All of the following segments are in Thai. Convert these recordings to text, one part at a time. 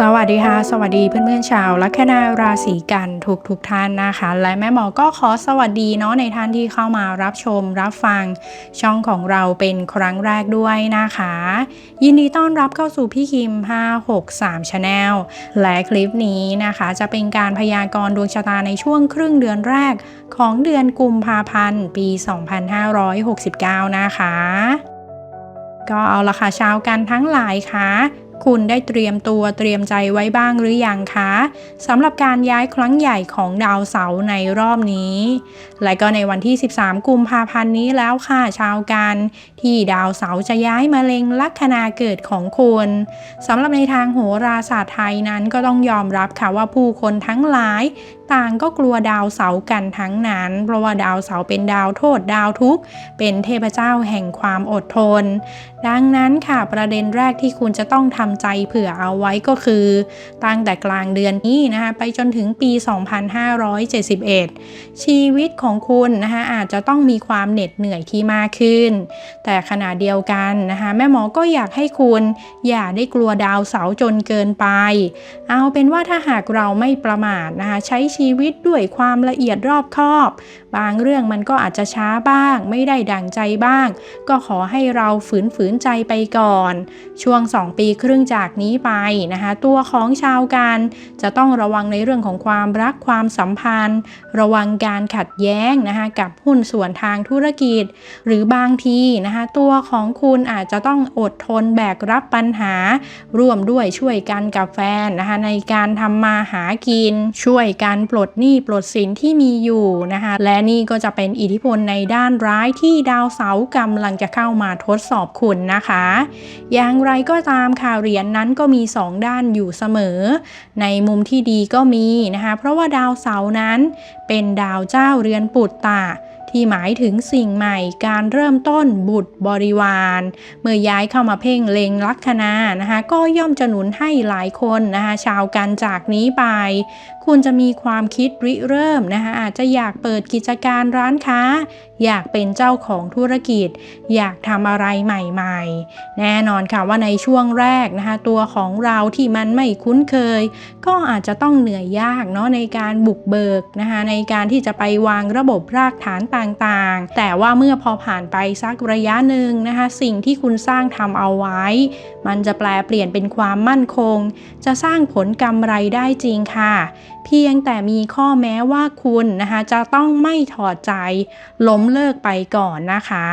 สวัสดีค่ะ สวัสดีเพื่อนๆชาวลัคนาราศีกันทุกทุกๆท่านนะคะ และแม่หมอก็ขอสวัสดีเนาะในท่านที่เข้ามารับชมรับฟังช่องของเราเป็นครั้งแรกด้วยนะคะ ยินดีต้อนรับเข้าสู่พี่คิม 563 Channel และคลิปนี้นะคะจะเป็นการพยากรณ์ดวงชะตาในช่วงครึ่งเดือนแรกของเดือนกุมภาพันธ์ ปี 2569 นะคะ ก็เอาละค่ะชาวกันทั้งหลายค่ะ คุณได้เตรียมตัวเตรียมใจไว้บ้างหรือยังคะสำหรับการย้ายครั้งใหญ่ของดาวเสาร์ในรอบนี้ และก็ในวันที่ 13 กุมภาพันธ์นี้แล้วค่ะชาวกัน ที่ดาวเสาร์จะย้ายมาเล็งลัคนาเกิดของคุณสำหรับในทางโหราศาสตร์ไทยนั้นก็ต้องยอมรับค่ะว่าผู้คนทั้งหลาย ต่างก็กลัวดาวเสาร์กันทั้งนั้น เพราะว่าดาวเสาร์เป็นดาวโทษดาวทุกข์ เป็นเทพเจ้าแห่งความอดทน ดังนั้นค่ะประเด็นแรกที่คุณจะต้องทำใจเผื่อเอาไว้ก็คือตั้งแต่กลางเดือนนี้นะคะไปจนถึงปี 2571 ชีวิตของคุณนะคะอาจจะต้องมีความเหน็ดเหนื่อยที่มากขึ้น แต่ขณะเดียวกันนะคะแม่หมอก็อยากให้คุณอย่าได้กลัวดาวเสาจนเกินไป เอาเป็นว่าถ้าหากเราไม่ประมาทนะคะใช้ชีวิตด้วยความละเอียดรอบคอบ บางเรื่องมันก็อาจจะช้าบ้าง ไม่ได้ดังใจบ้าง ก็ขอให้เราฝืนฝืนใจไปก่อน ช่วง 2 ปีครึ่งื่องจากนี้ไปนะคะ ตัวของชาวการจะต้องระวังในเรื่องของความรักความสัมพันธ์ ระวังการขัดแย้งนะคะกับหุ้นส่วนทางธุรกิจ หรือบางทีนะคะตัวของคุณอาจจะต้องอดทนแบกรับปัญหา ร่วมด้วยช่วยกันกับแฟนนะคะในการทำมาหากิน ช่วยกันปลดหนี้ปลดสินที่มีอยู่นะคะและนี่ก็จะเป็นอิทธิพลในด้านร้ายที่ดาวเสาร์กำลังจะเข้ามาทดสอบคุณนะคะ อย่างไรก็ตามค่ะเหรียญนนั้นก็มี 2 ด้านอยู่เสมอ ในมุมที่ดีก็มีนะคะ เพราะว่าดาวเสาร์นั้นเป็นดาวเจ้าเรือนปุตตะ ที่หมายถึงสิ่งใหม่การเริ่มต้นบุตรบริวาร เมื่อย้ายเข้ามาเพ่งเล็งลัคนานะคะก็ย่อมจะหนุนให้หลายคนนะคะชาวกันจากนี้ไป คุณจะมีความคิดริเริ่มนะคะอาจจะอยากเปิดกิจการร้านค้า อยากเป็นเจ้าของธุรกิจ อยากทำอะไรใหม่ๆ แน่นอนค่ะว่าในช่วงแรกนะคะตัวของเราที่มันไม่คุ้นเคย ก็อาจจะต้องเหนื่อยยากเนาะในการบุกเบิกนะคะในการที่จะไปวางระบบรากฐานต่างๆ แต่ว่าเมื่อพอผ่านไปสักระยะหนึ่งนะคะ สิ่งที่คุณสร้างทำเอาไว้ มันจะแปลเปลี่ยนเป็นความมั่นคง จะสร้างผลกำไรได้จริงค่ะ เพียงแต่มีข้อแม้ว่าคุณนะคะจะต้องไม่ถอดใจล้มเลิกไปก่อนนะคะ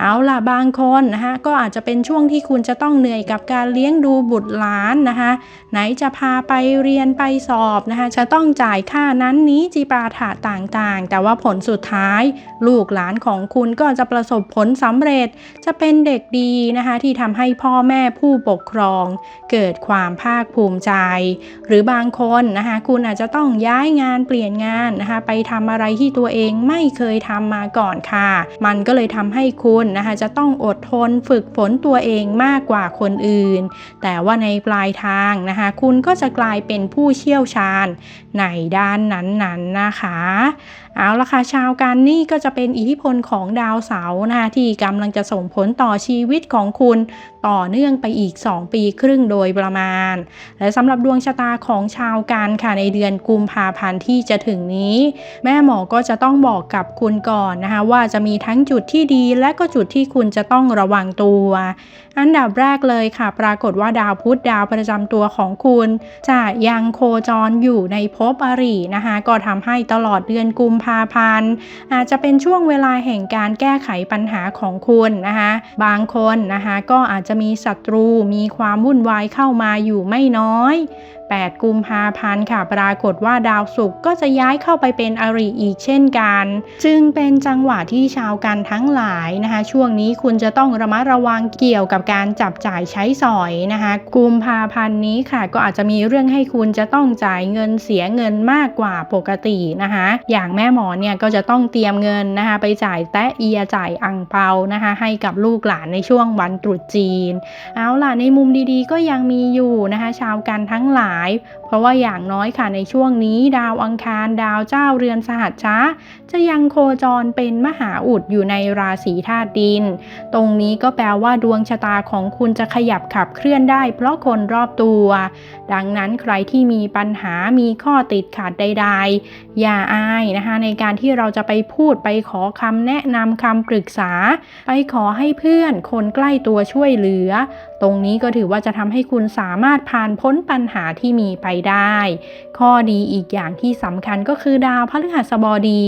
เอาล่ะบางคนนะคะก็อาจจะเป็นช่วงที่คุณจะต้องเหนื่อยกับการเลี้ยงดูบุตรหลานนะคะไหนจะพาไปเรียนไปสอบนะคะจะต้องจ่ายค่านั้นนี้จีปาถะต่างๆ แต่ว่าผลสุดท้าย ลูกหลานของคุณก็จะประสบผลสำเร็จ จะเป็นเด็กดีนะคะที่ทำให้พ่อแม่ผู้ปกครอง เกิดความภาคภูมิใจ หรือบางคนนะคะคุณอาจจะต้องย้ายงานเปลี่ยนงานนะคะไปทำอะไรที่ตัวเองไม่เคยทำมาก่อนค่ะ มันก็เลยทำให้คุณนะคะจะต้องอดทนฝึกฝนตัวเองมากกว่าคนอื่น แต่ว่าในปลายทางนะคะคุณก็จะกลายเป็นผู้เชี่ยวชาญในด้านนั้นๆนนนะคะ เอาละค่ะชาวกันนี่ก็จะเป็นอิทธิพลของดาวเสาร์นะคะที่กำลังจะส่งผลต่อชีวิตของคุณต่อเนื่องไปอีก 2 ปีครึ่งโดยประมาณ และสำหรับดวงชะตาของชาวกันค่ะในเดือนกุมภาพันธ์ที่จะถึงนี้ แม่หมอก็จะต้องบอกกับคุณก่อนนะคะว่าจะมีทั้งจุดที่ดีและก็จุดที่คุณจะต้องระวังตัว อันดับแรกเลยค่ะ ปรากฏว่าดาวพุธดาวประจำตัวของคุณ จะยังโคจรอยู่ในภพอรินะคะก็ทำให้ตลอดเดือนกุมภาพันธ์ อาจจะเป็นช่วงเวลาแห่งการแก้ไขปัญหาของคุณนะคะบางคนนะคะก็อาจจะมีศัตรูมีความวุ่นวายเข้ามาอยู่ไม่น้อย 8 กุมภาพันธ์ค่ะปรากฏว่าดาวศุกร์ก็จะย้ายเข้าไปเป็นอริอีกเช่นกัน จึงเป็นจังหวะที่ชาวกันทั้งหลายนะคะ ช่วงนี้คุณจะต้องระมัดระวังเกี่ยวกับการจับจ่ายใช้สอยนะคะ กุมภาพันธ์นี้ค่ะ ก็อาจจะมีเรื่องให้คุณจะต้องจ่ายเงินเสียเงินมากกว่าปกตินะคะ อย่างแม่หมหมอเนี่ยก็จะต้องเตรียมเงินนะคะไปจ่ายแตะเอียจ่ายอังเปานะคะให้กับลูกหลานในช่วงวันตรุษจีน เอาล่ะในมุมดีๆ ก็ยังมีอยู่นะคะชาวกันทั้งหลาย เพราะว่าอย่างน้อยค่ะในช่วงนี้ ดาวอังคารดาวเจ้าเรือนสหัชชะจะยังโคจรเป็นมหาอุดอยู่ในราศีธาตุดิน ตรงนี้ก็แปลว่าดวงชะตาของคุณจะขยับขับเคลื่อนได้ เพราะคนรอบตัว ดังนั้นใครที่มีปัญหามีข้อติดขัดใด ๆ อย่าอายนะคะในการที่เราจะไปพูดไปขอคำแนะนำคำปรึกษา ไปขอให้เพื่อนคนใกล้ตัวช่วยเหลือ ตรงนี้ก็ถือว่าจะทำให้คุณสามารถผ่านพ้นปัญหาที่มีไปได้ ข้อดีอีกอย่างที่สำคัญก็คือดาวพฤหัสบดี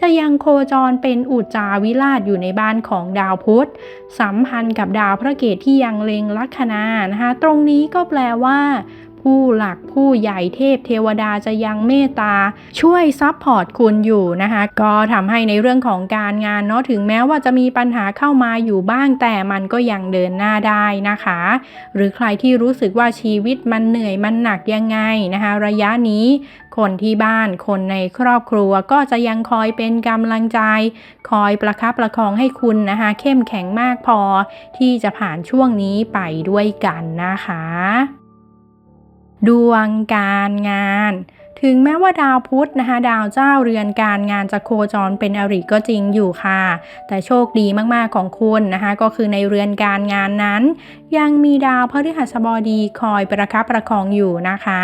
จะยังโคจรเป็นอุจจาวิราชอยู่ในบ้านของดาวพุธ สัมพันธ์กับดาวพระเกตที่ยังเล็งลัคนานะคะตรงนี้ก็แปลว่า ผู้หลักผู้ใหญ่เทพเทวดาจะยังเมตตา ช่วยซับพอร์ตคุณอยู่นะคะ ก็ทำให้ในเรื่องของการงานเนาะถึงแม้ว่าจะมีปัญหาเข้ามาอยู่บ้างแต่มันก็ยังเดินหน้าได้นะคะ หรือใครที่รู้สึกว่าชีวิตมันเหนื่อยมันหนักยังไงนะคะ ระยะนี้คนที่บ้านคนในครอบครัวก็จะยังคอยเป็นกำลังใจ คอยประคับประคองให้คุณนะคะ เข้มแข็งมากพอที่จะผ่านช่วงนี้ไปด้วยกันนะคะ ดวงการงาน ถึงแม้ว่าดาวพุธนะคะ ดาวเจ้าเรือนการงานจะโคจรเป็นอริก็จริงอยู่ค่ะ แต่โชคดีมากๆของคุณนะคะ ก็คือในเรือนการงานนั้น ยังมีดาวพฤหัสบดีคอยประคับประคองอยู่นะคะ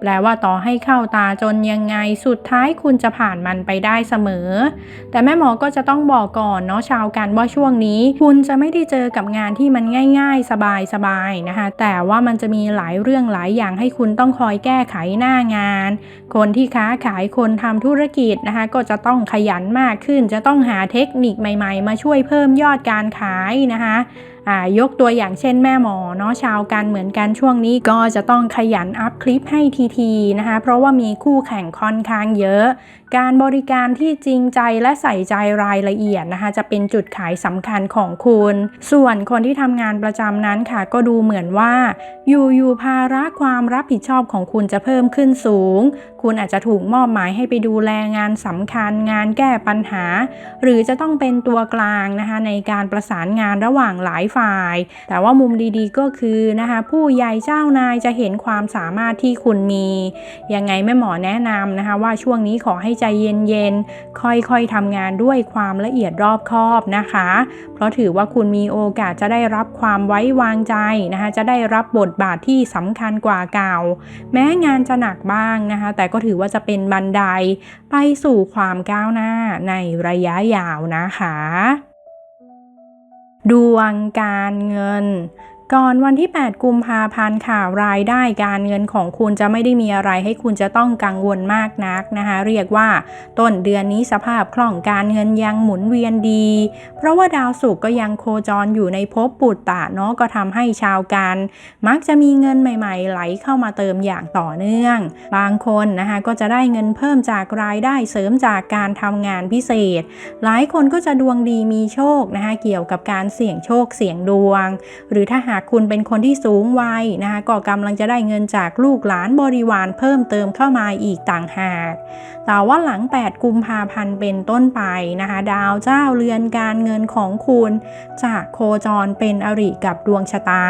แปลว่าต่อให้เข้าตาจนยังไงสุดท้ายคุณจะผ่านมันไปได้เสมอ แต่แม่หมอก็จะต้องบอกก่อนเนาะชาวกันว่าช่วงนี้ คุณจะไม่ได้เจอกับงานที่มันง่าย ๆ สบายๆนะคะ แต่ว่ามันจะมีหลายเรื่องหลายอย่างให้คุณต้องคอยแก้ไขหน้างาน คนที่ค้าขายคนทำธุรกิจนะคะ ก็จะต้องขยันมากขึ้น จะต้องหาเทคนิคใหม่ ๆ มาช่วยเพิ่มยอดการขายนะคะยกตัวอย่างเช่นแม่หมอเนาะชาวกันเหมือนกันช่วงนี้ก็จะต้องขยันอัพคลิปให้ทีๆนะคะ เพราะว่ามีคู่แข่งค่อนข้างเยอะ การบริการที่จริงใจและใส่ใจรายละเอียดนะคะ จะเป็นจุดขายสำคัญของคุณ ส่วนคนที่ทำงานประจำนั้นค่ะ ก็ดูเหมือนว่าอยู่ๆภาระความรับผิดชอบของคุณจะเพิ่มขึ้นสูง คุณอาจจะถูกมอบหมายให้ไปดูแลงานสำคัญ งานแก้ปัญหา หรือจะต้องเป็นตัวกลางนะคะในการประสานงานระหว่างหลายฝ่าย แต่ว่ามุมดีๆก็คือนะคะผู้ใหญ่เจ้านายจะเห็นความสามารถที่คุณมียังไงแม่หมอแนะนำนะคะว่าช่วงนี้ขอให้ใจเย็นๆ ค่อยๆทำงานด้วยความละเอียดรอบคอบนะคะ เพราะถือว่าคุณมีโอกาสจะได้รับความไว้วางใจนะคะ จะได้รับบทบาทที่สำคัญกว่าเก่า แม้งานจะหนักบ้างนะคะ แต่ก็ถือว่าจะเป็นบันไดไปสู่ความก้าวหน้าในระยะยาวนะคะ ดวงการเงิน ก่อนวันที่ 8 กุมภาพันธ์ค่ะรายได้การเงินของคุณจะไม่ได้มีอะไรให้คุณจะต้องกังวลมากนักนะคะ เรียกว่า ต้นเดือนนี้สภาพคล่องการเงินยังหมุนเวียนดี เพราะว่าดาวศุกร์ก็ยังโคจรอยู่ในภพปุตตะเนาะก็ทำให้ชาวกันมักจะมีเงินใหม่ ๆ ไหลเข้ามาเติมอย่างต่อเนื่อง บางคนนะคะก็จะได้เงินเพิ่มจากรายได้เสริมจากการทำงานพิเศษ หลายคนก็จะดวงดีมีโชคนะคะเกี่ยวกับการเสี่ยงโชคเสี่ยงดวง หรือถ้าหากคุณเป็นคนที่สูงวัยนะคะก็กำลังจะได้เงินจากลูกหลานบริวารเพิ่มเติมเข้ามาอีกต่างหาก แต่ว่าหลัง 8 กุมภาพันธ์เป็นต้นไปนะคะ ดาวเจ้าเรือนการเงินของคุณจะโคจรเป็นอริกับดวงชะตา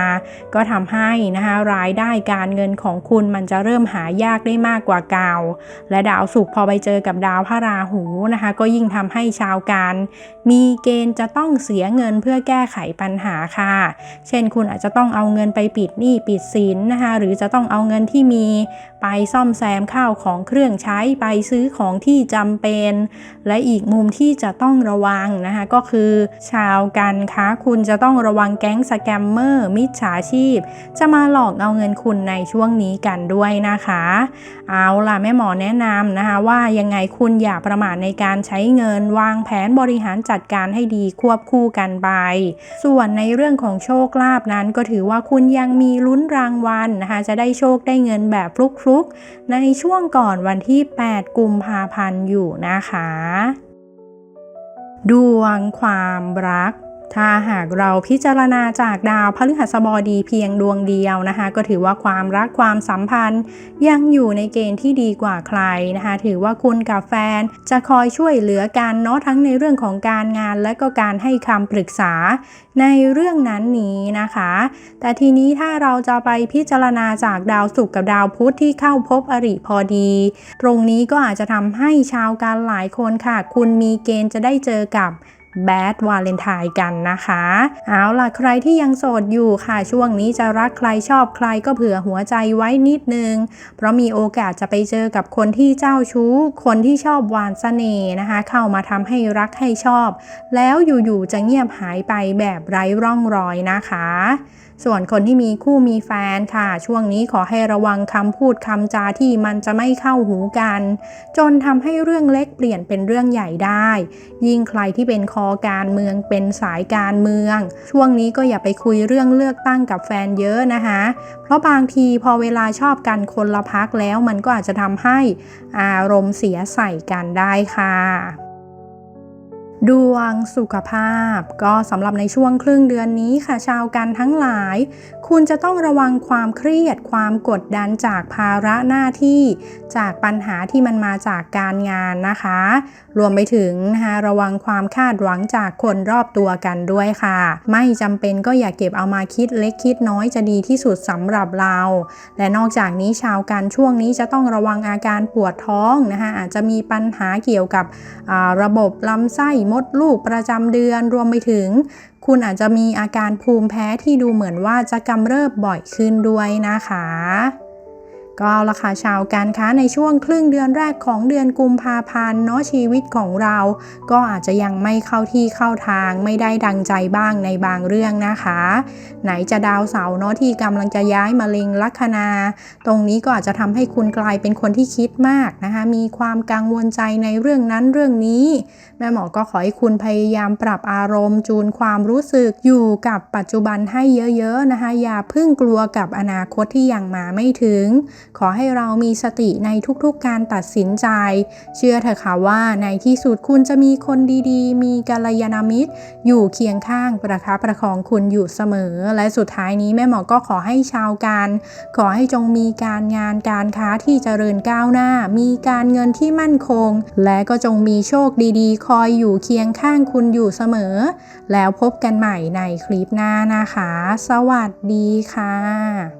ก็ทำให้นะคะรายได้การเงินของคุณมันจะเริ่มหายากได้มากกว่าเก่า และดาวศุกร์พอไปเจอกับดาวพระราหูนะคะ ก็ยิ่งทำให้ชาวกันมีเกณฑ์จะต้องเสียเงินเพื่อแก้ไขปัญหาค่ะ เช่นคุณอาจจะต้องเอาเงินไปปิดหนี้ปิดสินนะคะหรือจะต้องเอาเงินที่มี ไปซ่อมแซมข้าวของเครื่องใช้ไปซื้อของที่จำเป็น และอีกมุมที่จะต้องระวังนะคะก็คือชาวกันคะคุณจะต้องระวังแก๊งสแกมเมอร์มิจฉาชีพ จะมาหลอกเอาเงินคุณในช่วงนี้กันด้วยนะคะ เอาล่ะแม่หมอแนะนำนะคะว่ายังไงคุณอย่าประมาทในการใช้เงินวางแผนบริหารจัดการให้ดีควบคู่กันไป ส่วนในเรื่องของโชคลาภนั้นก็ถือว่าคุณยังมีลุ้นรางวัลนะคะจะได้โชคได้เงินแบบฟลุกๆในช่วงก่อนวันที่ 8 กุมภาพันธ์อยู่นะคะ ดวงความรัก ถ้าหากเราพิจารณาจากดาวพฤหัสบดีเพียงดวงเดียวนะคะ ก็ถือว่าความรักความสัมพันธ์ ยังอยู่ในเกณฑ์ที่ดีกว่าใครนะคะ ถือว่าคุณกับแฟนจะคอยช่วยเหลือกันเนาะทั้งในเรื่องของการงานและก็การให้คำปรึกษาในเรื่องนั้นนี้นะคะ แต่ทีนี้ถ้าเราจะไปพิจารณาจากดาวศุกร์กับดาวพุธที่เข้าพบอริพอดี ตรงนี้ก็อาจจะทำให้ชาวการหลายคนค่ะ คุณมีเกณฑ์จะได้เจอกับ แบดวาเลนไทน์กันนะคะ เอาล่ะใครที่ยังโสดอยู่ค่ะ ช่วงนี้จะรักใครชอบใครก็เผื่อหัวใจไว้นิดนึง เพราะมีโอกาสจะไปเจอกับคนที่เจ้าชู้ คนที่ชอบหวานเสน่ห์นะคะ เข้ามาทำให้รักให้ชอบ แล้วอยู่ๆจะเงียบหายไปแบบไร้ร่องรอยนะคะ ส่วนคนที่มีคู่มีแฟนค่ะ ช่วงนี้ขอให้ระวังคำพูดคำจาที่มันจะไม่เข้าหูกัน จนทำให้เรื่องเล็กเปลี่ยนเป็นเรื่องใหญ่ได้ ยิ่งใครที่เป็นคอการเมืองเป็นสายการเมือง ช่วงนี้ก็อย่าไปคุยเรื่องเลือกตั้งกับแฟนเยอะนะคะ เพราะบางทีพอเวลาชอบกันคนละพักแล้วมันก็อาจจะทำให้อารมณ์เสียใส่กันได้ค่ะ ดวงสุขภาพ ก็สำหรับในช่วงครึ่งเดือนนี้ค่ะชาวกันทั้งหลาย คุณจะต้องระวังความเครียด ความกดดันจากภาระหน้าที่ จากปัญหาที่มันมาจากการงานนะคะ รวมไปถึงนะคะระวังความคาดหวังจากคนรอบตัวกันด้วยค่ะ ไม่จำเป็นก็อย่าเก็บเอามาคิดเล็กคิดน้อยจะดีที่สุดสำหรับเรา และนอกจากนี้ชาวกันช่วงนี้จะต้องระวังอาการปวดท้องนะคะอาจจะมีปัญหาเกี่ยวกับระบบลำไส้มดลูกประจำเดือนรวมไปถึง คุณอาจจะมีอาการภูมิแพ้ที่ดูเหมือนว่าจะกำเริบบ่อยขึ้นด้วยนะคะ ก็เอาละค่ะชาวการค้าในช่วงครึ่งเดือนแรกของเดือนกุมภาพันธ์เนาะชีวิตของเรา ก็อาจจะยังไม่เข้าที่เข้าทางไม่ได้ดังใจบ้างในบางเรื่องนะคะ ไหนจะดาวเสาร์เนาะที่กำลังจะย้ายมาเล็งลัคนา ตรงนี้ก็อาจจะทำให้คุณกลายเป็นคนที่คิดมากนะคะ มีความกังวลใจในเรื่องนั้นเรื่องนี้ แม่หมอก็ขอให้คุณพยายามปรับอารมณ์ จูนความรู้สึกอยู่กับปัจจุบันให้เยอะๆนะคะ อย่าพิ่งกลัวกับอนาคตที่ยังมาไม่ถึงขอให้เรามีสติในทุกๆการตัดสินใจ เชื่อเถอะค่ะว่าในที่สุดคุณจะมีคนดีๆ มีกัลยาณมิตร อยู่เคียงข้างประคับประคองคุณอยู่เสมอ และสุดท้ายนี้แม่หมอก็ขอให้ชาวการ ขอให้จงมีการงานการค้าที่เจริญก้าวหน้า มีการเงินที่มั่นคง และก็จงมีโชคดีๆ คอยอยู่เคียงข้างคุณอยู่เสมอ แล้วพบกันใหม่ในคลิปหน้านะคะ สวัสดีค่ะ